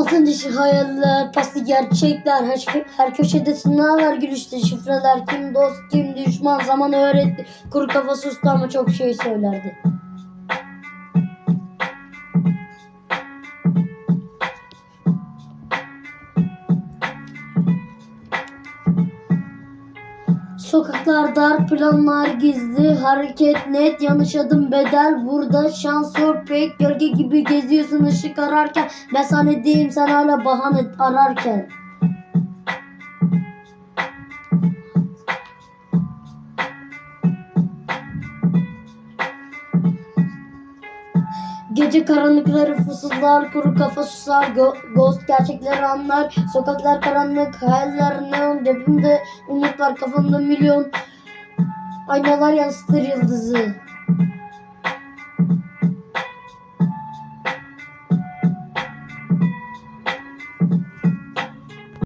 Altın dışı hayaller, paslı gerçekler. Her, şey- her köşede sınav var gülüşte Şifreler. Kim dost kim düşman zaman öğretti. Kuru kafa sustu ama çok şey söylerdi Sokaklar dar, planlar gizli, hareket net, yanlış adım bedel. Burada şans yok pek, gölge gibi geziyorsun ışık ararken. Ben sahnedeyim sen hala bahane ararken. Gece karanlıkları fısıldar, kuru kafa susar, go- ghost gerçekleri anlar. Sokaklar karanlık, hayaller neon, cebimde umut var, kafamda milyon. Aynalar yansıtır yıldızı.